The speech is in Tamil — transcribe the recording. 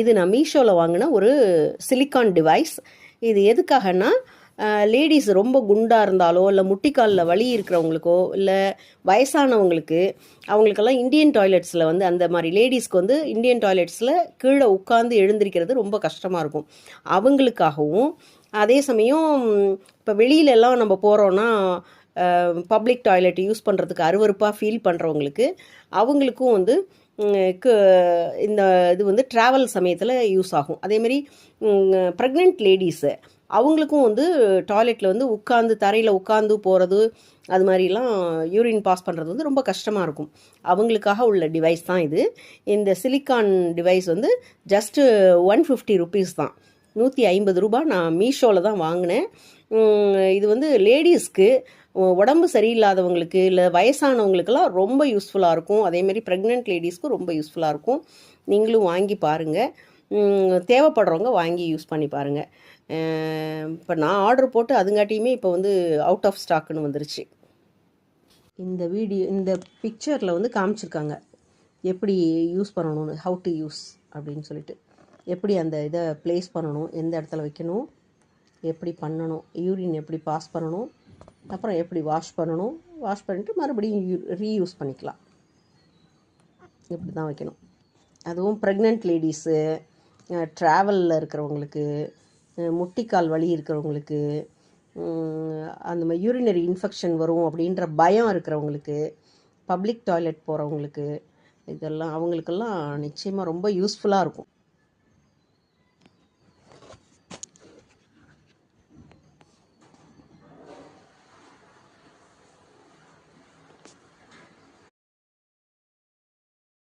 இது நான் மீஷோவில் வாங்கின ஒரு சிலிக்கான் டிவைஸ். இது எதுக்காகன்னா லேடிஸ் ரொம்ப குண்டாக இருந்தாலோ இல்லை முட்டிக்காலில் வலி இருக்கிறவங்களுக்கோ இல்லை வயசானவங்களுக்கு அவங்களுக்கெல்லாம் இந்தியன் டாய்லெட்ஸில் வந்து அந்த மாதிரி லேடிஸ்க்கு வந்து இந்தியன் டாய்லெட்ஸில் கீழே உட்காந்து எழுந்திருக்கிறது ரொம்ப கஷ்டமாக இருக்கும். அவங்களுக்காகவும் அதே சமயம் இப்போ வெளியிலலாம் நம்ம போகிறோன்னா பப்ளிக் டாய்லெட் யூஸ் பண்ணுறதுக்கு அருவருப்பாக ஃபீல் பண்ணுறவங்களுக்கு அவங்களுக்கும் வந்து இந்த இது வந்து ட்ராவல் சமயத்தில் யூஸ் ஆகும். அதேமாரி ப்ரெக்னென்ட் லேடிஸு அவங்களுக்கும் வந்து டாய்லெட்டில் வந்து உட்காந்து தரையில் உட்காந்து போகிறது அது மாதிரிலாம் யூரின் பாஸ் பண்ணுறது வந்து ரொம்ப கஷ்டமாக இருக்கும். அவங்களுக்காக உள்ள டிவைஸ் தான் இது. இந்த சிலிக்கான் டிவைஸ் வந்து ஜஸ்ட்டு ஒன் ஃபிஃப்டி ருபீஸ் தான். நூற்றி ஐம்பது ரூபாய் நான் மீஷோவில் தான் வாங்கினேன். இது வந்து லேடிஸ்க்கு உடம்பு சரியில்லாதவங்களுக்கு இல்லை வயசானவங்களுக்கெல்லாம் ரொம்ப யூஸ்ஃபுல்லாக இருக்கும். அதேமாரி ப்ரெக்னென்ட் லேடிஸ்க்கும் ரொம்ப யூஸ்ஃபுல்லாக இருக்கும். நீங்களும் வாங்கி பாருங்கள் தேவைப்படுறவங்க வாங்கி யூஸ் பண்ணி பாருங்கள் இப்போ நான் ஆர்டர் போட்டு அதுங்காட்டியுமே இப்போ வந்து அவுட் ஆஃப் ஸ்டாக்குன்னு வந்துருச்சு. இந்த வீடியோ இந்த பிக்சரில் வந்து காமிச்சிருக்காங்க. எப்படி யூஸ் பண்ணணும்னு ஹவு டு யூஸ் அப்படின்னு சொல்லிட்டு. எப்படி அந்த இதை ப்ளேஸ் பண்ணணும் எந்த இடத்துல வைக்கணும் எப்படி பண்ணணும் யூரின் எப்படி பாஸ் பண்ணணும் அப்புறம் எப்படி வாஷ் பண்ணணும் வாஷ் பண்ணிட்டு மறுபடியும் ரீயூஸ் பண்ணிக்கலாம். இப்படி தான் வைக்கணும். அதுவும் ப்ரெக்னென்ட் லேடிஸு ட்ராவலில் இருக்கிறவங்களுக்கு முட்டிக்கால் வலி இருக்கிறவங்களுக்கு அந்த மாதிரி யூரினரி இன்ஃபெக்ஷன் வரும் அப்படின்ற பயம் இருக்கிறவங்களுக்கு பப்ளிக் டாய்லெட் போகிறவங்களுக்கு இதெல்லாம் அவங்களுக்கெல்லாம் நிச்சயமாக ரொம்ப யூஸ்ஃபுல்லாக இருக்கும்.